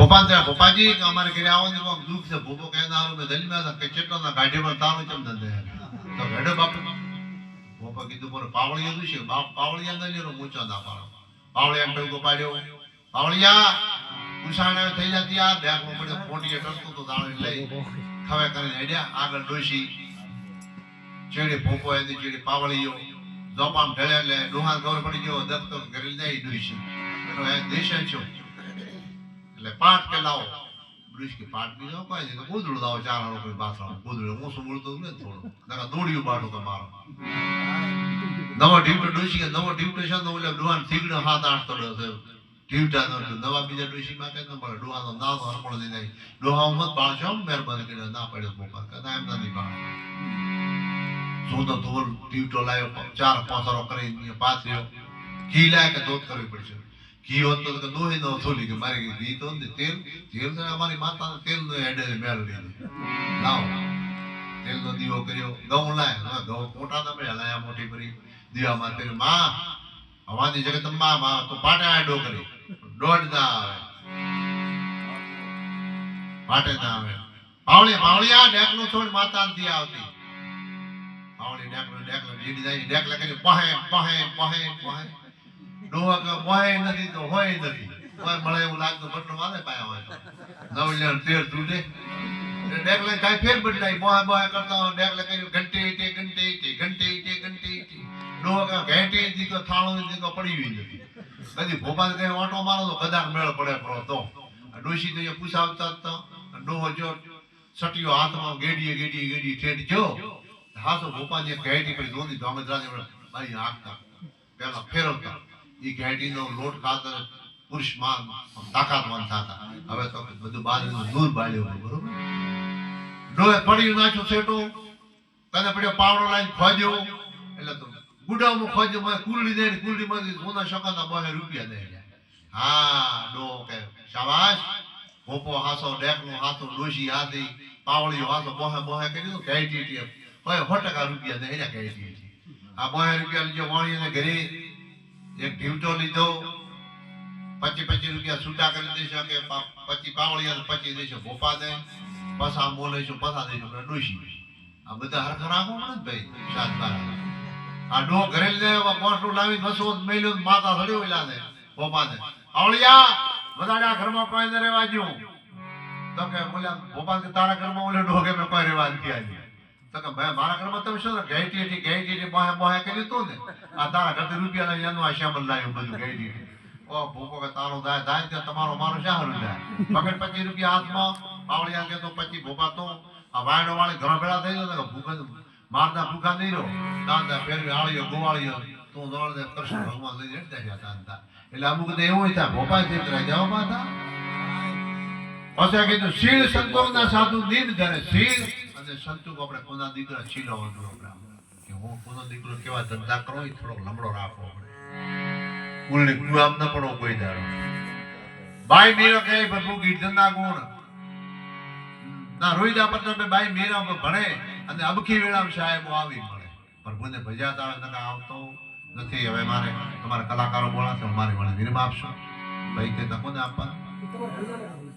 પપ્પા ભોપાજી કે ઘરે આવો ને કોક દુઃખ છે. ભૂપો કહેતા હારું મેં ધલમાં કે બાપુ. ભોપા કીધું બોલો પાવળિયા શું છે બાપ, પાવળિયા ન લેરો પાવળિયા ટોકો થઈ જતી આ બેગમાં પડ્યો તો દાણે લઈ ખવે કરીને આગળ ડોશી. ચેડી ભૂપો એની ચેડી પાવળીયો. જોપામ ઢળે એટલે ડોહાન ખબર પડી ગયો, દફતર કરી દે ડોશી. એનો એ દેશે છો એટલે પાઠ કે લાવો. બ્રિજ કે પાઠ બી જાઓ કોઈ નહીં. તો લાવો, ચાર હાલો કોઈ બાથરૂમ ગોદડું હું બોલતો ને થોડું. નકા દોડ્યું બાટો તમારો. નવો ડીવટો ડોસી નવો ઢીવટો છે નવો ઓલે ડોહાન થીગડો હાથ આઠ તોડો છે. ડીવટા નો નવા બીજા ડોસી માં કે ન મળે. ડોહાનો નામ હરપણ દઈ નહીં ડોહા મત પાડશો મહેરબાની કરીને ના પડ્યો મોકલ. કદા એમ નથી પાડે. તો ધોલ ડીવટો લાવ્યો, ચાર પાંચરો કરી પાથર્યો. ઘી લાય કે ધોધ કરવી પડશે? ઘી હોત તો દોહી નો થોલી કે મારી ઘી તો તેલ તેલ તો અમારી માતા તેલ નો હેડે મેળ લીધું. લાવો. તેલ નો દીવો કર્યો, ઘઉં લાય ઘઉં મોટા તમે લાયા મોટી કરી દીવામાં તેલ, માં, હવાની જગતમાં માં તો પાટે આડો કરી દોડ ના આવે. પાટે ના આવે. પાવળી પાવળિયા ડેકનો છોડ માતા નથી આવતી. પાવળી ડેકનો ડેકલો લીડી જાય ડેકલા કરી પહે પહે પહે પહે હોય નથી તો હોય એવું લાગતું બટનો મારે પાયા હોય ફેર બદલાય. કરતા પડી ગઈ કદી ભોપાલ કઈ ઓટો મારો તો કદાચ મેળ પડે પડો તો. ડોશી તો પૂછાવતા હતા. ડોહો જો સટીયો હાથમાં ગેડીએ ગેડીએ ગેડી ઠેઠ જો હાથો ભોપાલ એક ઘેટી પડી દોની ધોમદરાજ બારી આંખતા પેલા ફેરવતા. એ ઘેટીનો લોટ ખાતર પુરુષમાન તાકાતવાન થતા. હવે તો બધું બાજરીનું દૂર બાળ્યું બરોબર? ડોએ પડી નાખ્યું સેટો તને પડ્યો પાવડો લાઈન ખોજ્યો એટલે તો ગુડામાં ખોજ્યો મને કુલડી દે કુલડી માંથી સોના શકાતા બહે રૂપિયા દે હા ડો કે શાબાશ. ભોપો હાસો, ડેકનો હાથો ડોશી હાથી, પાવળીઓ હાથો બોહે બોહે કર્યું ઘેટી ટી હોય સો ટકા રૂપિયા દે એને ઘેટી આ બોહે રૂપિયા લીધો, વાણીને ઘરે એક ઢીવટો લીધો, પચી પચી રૂપિયા છૂટા કરી દેશો, કે પચી પાવળિયા પચી દેશો, ભોપા દે. પસા બોલે છે પસા દેશો આપણે ડોશી. આ બધા હરખા રાખો ને ભાઈ, સાત બાર. આ ડો ઘરે લેવા મોટું લાવી બસો મેલ્યો માતા સડ્યો એલા દે, ભોપા ને આવળિયા, બધાના ઘરમાં કોઈ ન રહેવા જો તો કે બોલ્યા, ભોપા કે તારા ઘરમાં ઓલે ડો કે મેં કોઈ રહેવા નથી આવી મારા ઘરમાં તમે હતી હતી તારા ઘરથી રૂપિયા લઈને તારો તમારો મારો શા પચીસ રૂપિયા હાથમાં પાવળિયા તો પચીસ ભૂકા કે મારતા ભૂખા નહીં રહો. દાંતા ફેરવી આળીઓ તું દોડ દે, કૃષ્ણ ભગવાન એટલે અમુક તો એવું થાય ભોપા છે જવામાં હતા પછી કીધું, શીળ સંતોના સાધુ નીંદ ધરે, શીળ અને સંતુક આપણે પોતાના દીકરા છીલવાનું આપણે? કે હું પોતાનો દીકરો કેવા ધંધા કરો એ થોડો લમડો રાખવો કુલની કુઆમ ન પડો કોઈ દાડો. ભાઈ મીરો કહે પ્રભુ કીર્તનના ગુણ ના રોહિદા પત્ર ભાઈ મીરા ભણે અને અબકી વેળા સાહેબ આવી મળે પ્રભુને ભજ્યા તાળે નકા આવતો નથી. હવે મારે તમારા કલાકારો બોલાશે મારે મને નિર્મા આપશો. ભાઈ કે કોને આપવાનું?